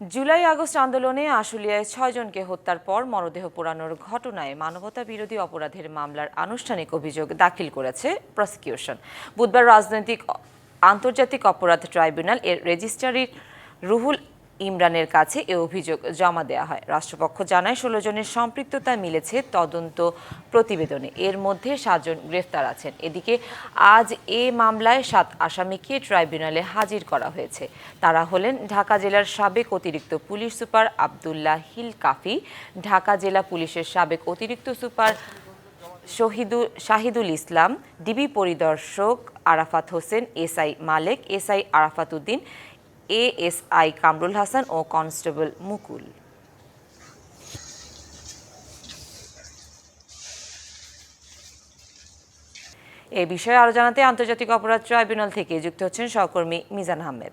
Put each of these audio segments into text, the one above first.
July August আন্দোলনে আশুলিয়ায় ছয়জনকে হত্যার পর মরদেহ পোড়ানোর ঘটনায় মানবতা বিরোধী অপরাধের মামলার আনুষ্ঠানিক অভিযোগ দাখিল করেছে প্রসিকিউশন। বুধবার রাজনৈতিক আন্তর্জাতিক অপরাধ ট্রাইব্যুনাল এর রেজিস্ট্রারির রুহুল ইমরানের কাছে এ অভিযোগ জমা দেওয়া হয়। রাষ্ট্রপক্ষ জানায়, ষোলো জনের সম্পৃক্ততা মিলেছে তদন্ত প্রতিবেদনে। এর মধ্যে সাতজন গ্রেফতার আছেন। এদিকে আজ এ মামলায় সাত আসামিকে ট্রাইব্যুনালে হাজির করা হয়েছে। তারা হলেন ঢাকা জেলার সাবেক অতিরিক্ত পুলিশ সুপার আবদুল্লাহ হিল কাফি, ঢাকা জেলা পুলিশের সাবেক অতিরিক্ত সুপার শহীদুল শাহিদুল ইসলাম, ডিবি পরিদর্শক Arafat Hossain SI Malek SI Arafat Uddin ASI Kamrul Hasan ও কনস্টেবল মুকুল। এ বিষয়ে আরও জানাতে আন্তর্জাতিক অপরাধ ট্রাইব্যুনাল থেকে যুক্ত হচ্ছেন সহকর্মী মিজান আহমেদ।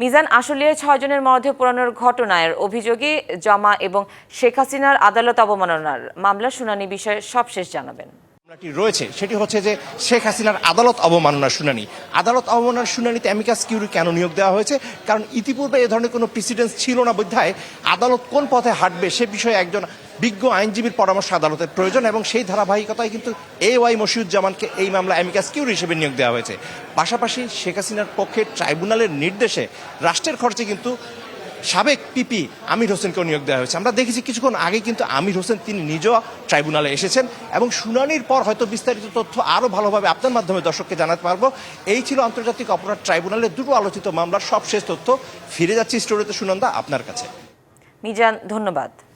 মিজান আসলিয়ায় ছয়জনের মরদেহ পোড়ানোর ঘটনার অভিযোগে জমা এবং শেখ হাসিনার আদালত অবমাননার মামলা শুনানি বিষয়ে সবশেষ জানাবেন। রয়েছে, সেটি হচ্ছে যে শেখ হাসিনার আদালত অবমাননার শুনানি। আদালত অবমাননার শুনানিতে অ্যামিকাস কিউরি কেন নিয়োগ দেওয়া হয়েছে? কারণ ইতিপূর্বে এ ধরনের কোনো প্রেসিডেন্স ছিল না বোধহয়। আদালত কোন পথে হাঁটবে সে বিষয়ে একজন বিজ্ঞ আইনজীবীর পরামর্শ আদালতের প্রয়োজন এবং সেই ধারাবাহিকতায় কিন্তু এ ওয়াই মশিউজ্জামানকে এই মামলা অ্যামিকাস কিউরি হিসেবে নিয়োগ দেওয়া হয়েছে। পাশাপাশি শেখ হাসিনার পক্ষে ট্রাইব্যুনালের নির্দেশে রাষ্ট্রের খরচে কিন্তু সাবেক পিপি আমির হোসেনকেও নিয়োগ দেওয়া হয়েছে। আমরা দেখেছি কিছুক্ষণ আগে কিন্তু আমির হোসেন তিনি নিজ ট্রাইব্যুনালে এসেছেন এবং শুনানির পর হয়তো বিস্তারিত তথ্য আরও ভালোভাবে আপনার মাধ্যমে দর্শককে জানাতে পারব। এই ছিল আন্তর্জাতিক অপরাধ ট্রাইব্যুনালের দুটো আলোচিত মামলার সবশেষ তথ্য। ফিরে যাচ্ছি স্টোরিতে সুনন্দা, আপনার কাছে। মিজান, ধন্যবাদ।